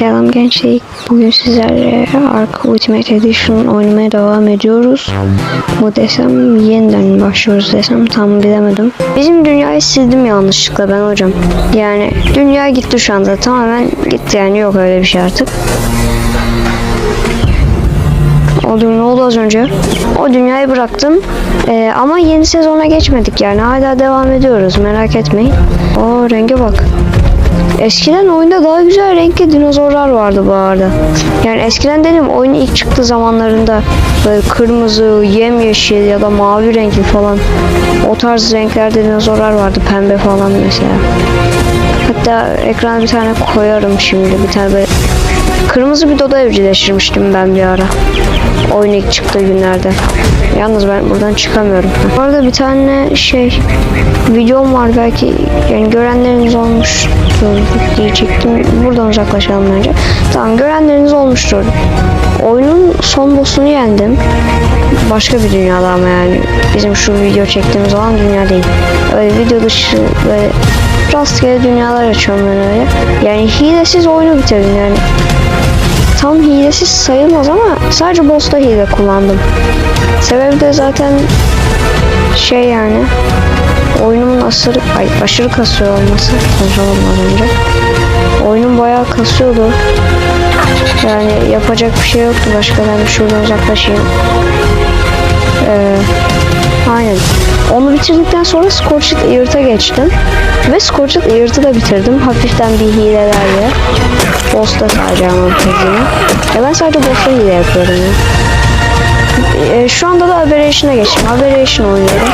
Selam gençlik. Bugün sizlerle Ark Ultimate Edition oynamaya devam ediyoruz. Bu desem yeniden başlıyoruz desem tam bilemedim. Bizim dünyayı sildim yanlışlıkla ben hocam. Yani dünya gitti şu anda tamamen gitti yani yok öyle bir şey artık. O ne oldu az önce? O dünyayı bıraktım. Ee, ama yeni sezona geçmedik yani. Hala devam ediyoruz. Merak etmeyin. O renge bak. Eskiden oyunda daha güzel renkli dinozorlar vardı bu arada. Yani eskiden dedim oyun ilk çıktığı zamanlarında böyle kırmızı, yemyeşil ya da mavi renkli falan o tarz renklerde dinozorlar vardı. Pembe falan mesela. Hatta ekrana bir tane koyarım şimdi. Bir tane böyle kırmızı bir doda evcilleştirmiştim ben bir ara. Oyun ilk çıktığı günlerde. Yalnız ben buradan çıkamıyorum. Bu arada bir tane şey videom var belki yani görenleriniz olmuştur diyecektim. Buradan uzaklaşalım bence. Tamam görenleriniz olmuştur. Oyunun son boss'unu yendim. Başka bir dünyada ama yani bizim şu video çektiğimiz olan dünya değil. Öyle video dışı böyle rastgele dünyalar açıyorum ben öyle. Yani hilesiz oyunu bitirdim yani. Tam hilesiz sayılmaz ama sadece boss'ta hile kullandım. Sebebi de zaten şey yani oyunumun aşırı, ay, aşırı kasıyor olması. Konuşalım az önce. Oyunum bayağı kasıyordu. Yani yapacak bir şey yoktu başka. Ben şuradan uzaklaşayım. Ee, aynen. Onu bitirdikten sonra Scorched Earth'a geçtim. Ve Scorched Earth'ı da bitirdim. Hafiften bir hilelerle. Boss'ta sadece bitirdim. Ya ben sadece boss'ta hile yapıyorum ya. Ee, şu anda da Aberration'a geçtim. Aberration oynuyorum.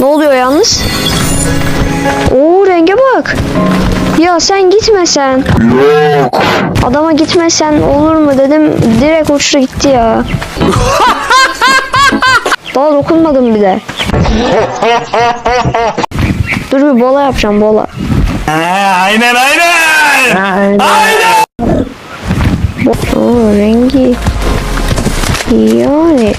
Ne oluyor yalnız? Oo renge bak. Ya sen gitmesen. Yok. Adama gitmesen olur mu dedim. Direkt uçtu gitti ya. Daha dokunmadım bile. Dur bir bola yapacağım bola. Ha, aynen aynen. Aynen. Oo rengi. Yani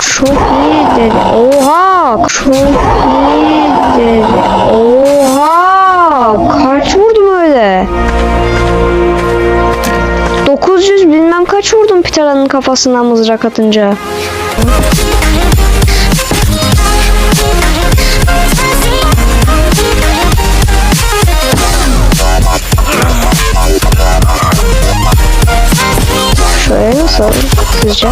çok iyi dedi. Oha! Çok iyi dedi. Oha! Kaç vurdum öyle? 900 bilmem kaç vurdum Pitara'nın kafasından mızrak atınca. Nasıl sizce?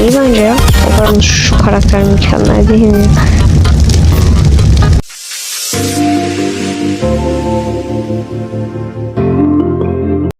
İyi bence ya. O kadar şu karakter mükemmel değil mi?